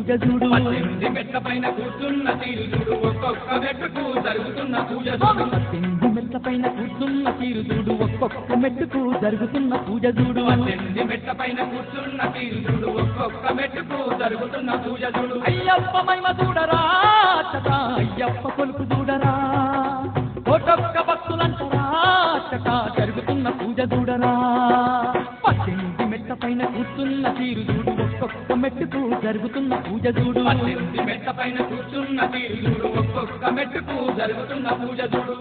పూజ చూడు పద్దెనిమిది మెట్ల పైన కూర్చున్న తీరు చూడు ఒక్కొక్క మెట్టుకు జరుగుతున్న పూజ చూడు పద్దెనిమిది మెట్ల పైన కూర్చున్న తీరు చూడు ఒక్కొక్క మెట్టుకు జరుగుతున్న పూజ చూడు పద్దెనిమిది మెట్ల పైన కూర్చున్న తీరు చూడు ఒక్కొక్క మెట్టుకు జరుగుతున్న పూజ చూడు అయ్యప్ప మహిమ చూడరా అయ్యప్ప కొలుపు చూడరా. ఒక్కొక్క భక్తులంటరా చట జరుగుతున్న పూజ చూడరా. మెట్ట పైన కూర్చున్న తీరు చూడు ఒక్కొక్క మెట్టుకు జరుగుతున్న పూజ చూడు. మెట్ట పైన కూర్చున్న తీరు చూడు ఒక్కొక్క మెట్టుకు జరుగుతున్న పూజ చూడు.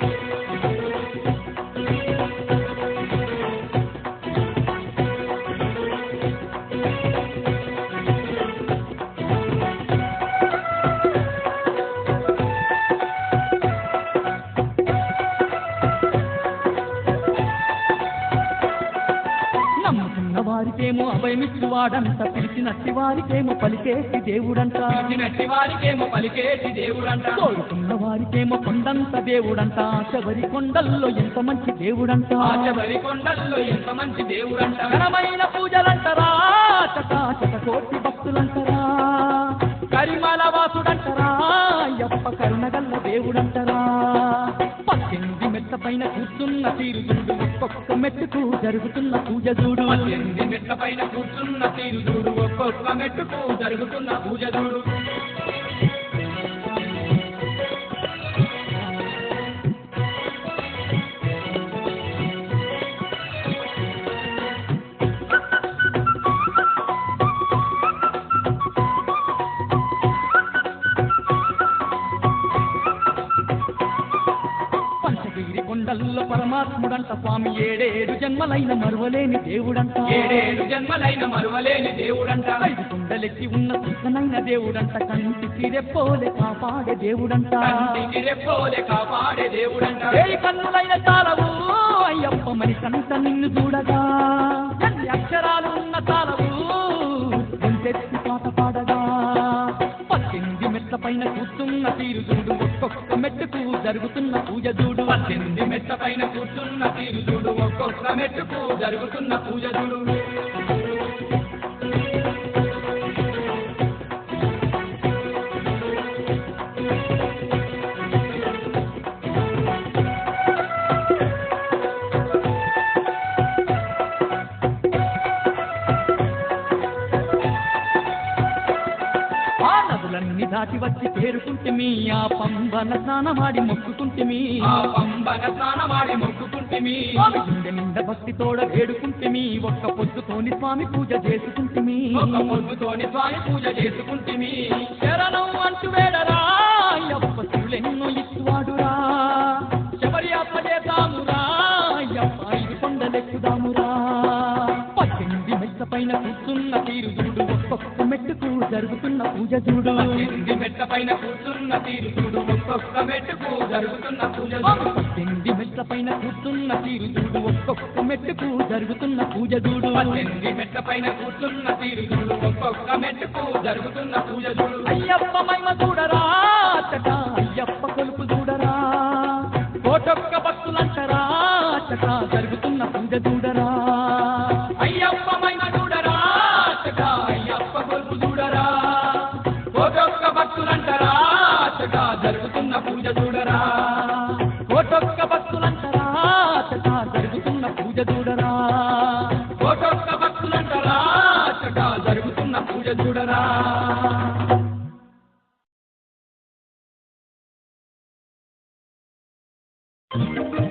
అభయమిచ్చువాడంట పిలిచినట్టి వారికేమో పలికేసి దేవుడంట. వారికేమో పలికేసి దేవుడంట. కోరుకున్న వారికేమో కొండంత దేవుడంట. శబరి కొండల్లో ఎంత మంచి దేవుడంట. ఆచబరి కొండల్లో ఎంత మంచి దేవుడంట. ఘనమైన పూజలంటరా చటా చట కోటి భక్తులంటరా. కరిమల వాసుడంటరా అయ్యప్ప కరుణగల్ల దేవుడంటరా. మెట్ల పైన కూర్చున్న తీరు చూడు ఒక్కొక్క మెట్టుకు జరుగుతున్న పూజ చూడు. ఎన్ని మెట్ల పైన కూర్చున్న తీరు చూడు ఒక్కొక్క మెట్టుకు జరుగుతున్న పూజ చూడు. పరమాత్ముడంట స్వామి. ఏడేడు జన్మలైన మరువలేని దేవుడంట. ఏడేడు జన్మలైన మరువలేని దేవుడంట. ఐదు కొండలెక్కి ఉన్న సుఖనైన దేవుడంట. కంటికి రెప్పోలే కాపాడే దేవుడంట. కంటికి రెప్పోలే కాపాడే దేవుడంట. ఏ కన్నులైన తాళవు అయ్యప్ప మరి కంట నిన్ను చూడగా. అక్షరాలు ఉన్న తాళవు ఎంతెత్తి పాట పాడగా. పద్దెనిమిది మెట్ల పైన కూర్చున్న తీరు చూడు ఒక్కొక్క మెట్టుకు జరుగుతున్న పూజ చూడు. పద్దెనిమిది మెట్ల పైన కూర్చున్న తీరు చూడు ఒక్కొక్క మెట్టుకు జరుగుతున్న పూజ చూడు దాటి వచ్చి పేరు పంబన స్నానమాడి మొక్కుకుంటే మీ ఆ పంబన స్నానమాడి మొక్కుకుంటిమి. స్వామి గుండె నిండా భక్తితోడ వేడుకుంటే మీ ఒక్క పొద్దుతోని స్వామి పూజ చేసుకుంటే మీ ఒక పొద్దుతోని స్వామి పూజ చేసుకుంటిమి. శరణం అంటూ వేడరా అయ్యప్ప శివులెన్నో ఇచ్చువాడురా. శబరి అప్ప చేద్దామురా అయ్యప్ప ఐదు కొండలెక్కుదామురా. పైన కూర్చున్న తీరు చూడు. ఒక్కొక్క మెట్టుకు జరుగుతున్న పూజ చూడు. పద్దెనిమిది మెట్ల పైన కూర్చున్న తీరు చూడు. ఒక్కొక్క మెట్టుకు జరుగుతున్న పూజ పద్దెనిమిది మెట్ల పైన కూర్చున్న తీరు చూడు. ఒక్కొక్క మెట్టుకు జరుగుతున్న పూజ చూడు. పద్దెనిమిది మెట్ల పైన కూర్చున్న తీరు చూడు. ఒక్కొక్క మెట్టుకు జరుగుతున్న పూజ చూడు. అయ్యప్ప మహిమ చూడరా గొప్ప కొలుపు చూడరా. కోటొక్క భక్తులంటరా. అతగా జరుగుతున్న పూజ చూడరా. కోటొక్క భక్తులంటరా. అతగా జరుగుతున్న పూజ చూడరా. కోటొక్క భక్తులంటరా. అతగా జరుగుతున్న పూజ చూడరా. మా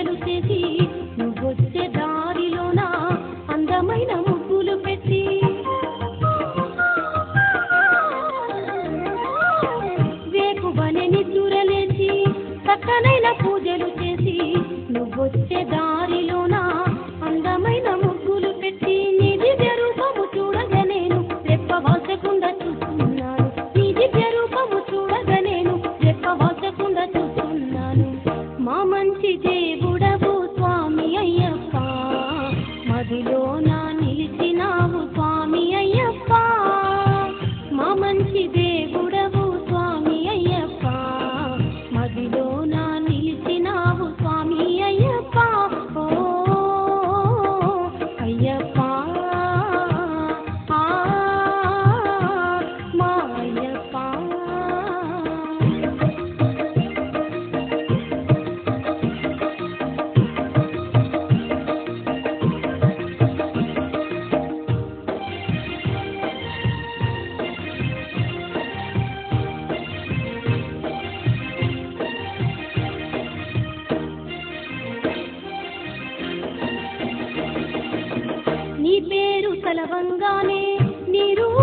వెలుసేసి నువ్వొచ్చే దారిలోన? అందమైన ముగ్గులు పెట్టి. వేకువనే నిద్దురలేసి చక్కనైన పూజలు చేసి నువ్వొచ్చే దారిలోన? అందమైన ముగ్గులు పెట్టి నిధి రూపము చూడగా నేను రెప్పవాసకుండా చూస్తున్నాను. నిధి రూపము చూడగా నేను రెప్పవాసకుండా చూస్తున్నాను. మా మంచి చే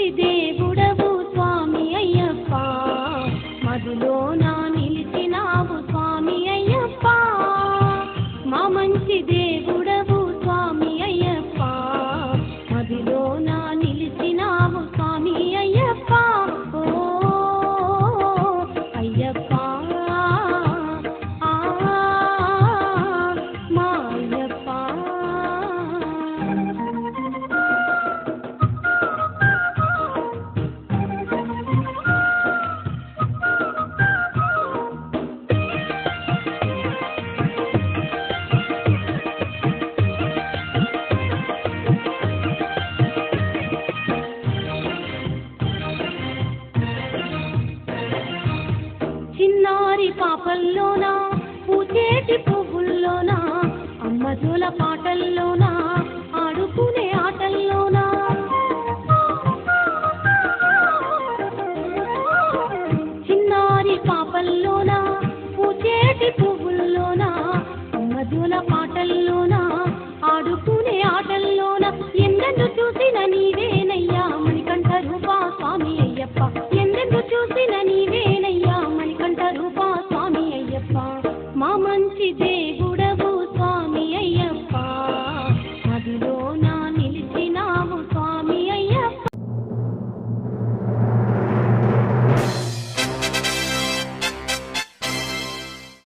ಬಂದಿದೆ మధుల పాట